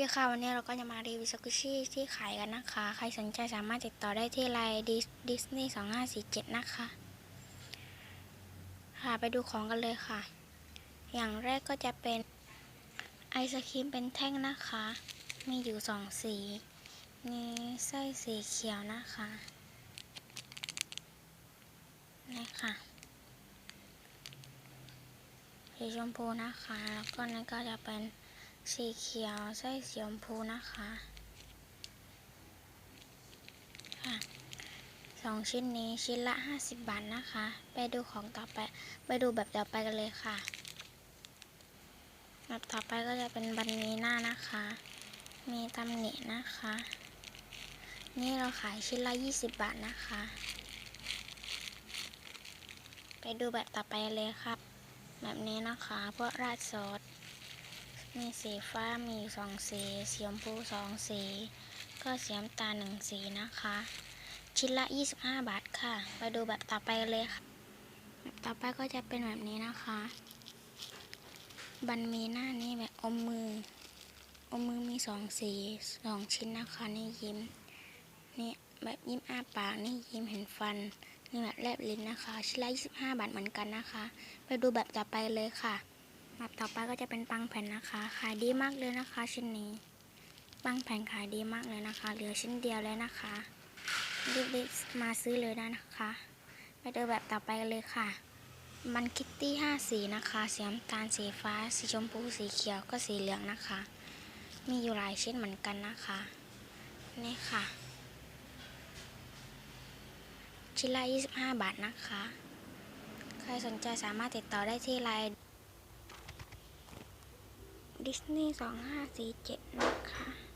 ดีค่ะ วันนี้เราก็จะมารีวิวสกุชี่ที่ขายกันนะคะ ใครสนใจสามารถติดต่อได้ที่ไลน์ดิสนีย์สองห้าสี่เจ็ดนะคะ ค่ะไปดูของกันเลยค่ะ อย่างแรกก็จะเป็นไอศครีมเป็นแท่งนะคะ มีอยู่สองสี มีไส้สีเขียวนะคะนี่ค่ะสีชมพูนะคะ แล้วก็นั่นก็จะเป็น สีเขียวไส้สีชมพูนะคะค่ะสองชิ้นนี้ชิ้นละ 50 บาทนะคะ ไปดูของต่อไป ไปดูแบบต่อไปกันเลยค่ะ แบบต่อไปก็จะเป็นบันนี้หน้านะคะ มีตำหนินะคะ นี่เราขายชิ้นละ 20 บาทนะคะ ไปดูแบบต่อไปเลยค่ะแบบนี้นะคะพวกราดซอส มีสีฟ้ามีสองสีสีชมพูสองสี ก็สีน้ำตาลหนึ่งสีนะคะ ชิ้นละ 25 บาทค่ะ ไปดูแบบต่อไปเลยค่ะแบบต่อไปก็จะเป็นแบบนี้นะคะ บันมีหน้านี้แบบอมมือ อมมือมีสองสีสองชิ้นนะคะนี่ยิ้มนี่แบบยิ้มอ้าปากนี่ยิ้มเห็นฟันนี่แบบแลบลิ้นนะคะ ชิ้นละ25 บาทเหมือนกันนะคะ ไปดูแบบต่อไปเลยค่ะ แบบต่อไปก็จะเป็นปังแผ่นนะคะขายดีมากเลยนะคะ ชิ้นนี้ปังแผ่นขายดีมากเลยนะคะ เหลือชิ้นเดียวแล้วนะคะรีบๆมาซื้อเลยนะคะไปดูแบบต่อไปกันเลยค่ะ มันคิตตี้ห้าสีนะคะ สีน้ำตาลสีฟ้า สีชมพูสีเขียวก็สีเหลืองนะคะ มีอยู่หลายชิ้นเหมือนกันนะคะนี่ค่ะ ชิ้นละ25 บาทนะคะ ใครสนใจสามารถติดต่อได้ที่ไลน์ ดิสนีย์สองห้าสี่เจ็ดนะคะ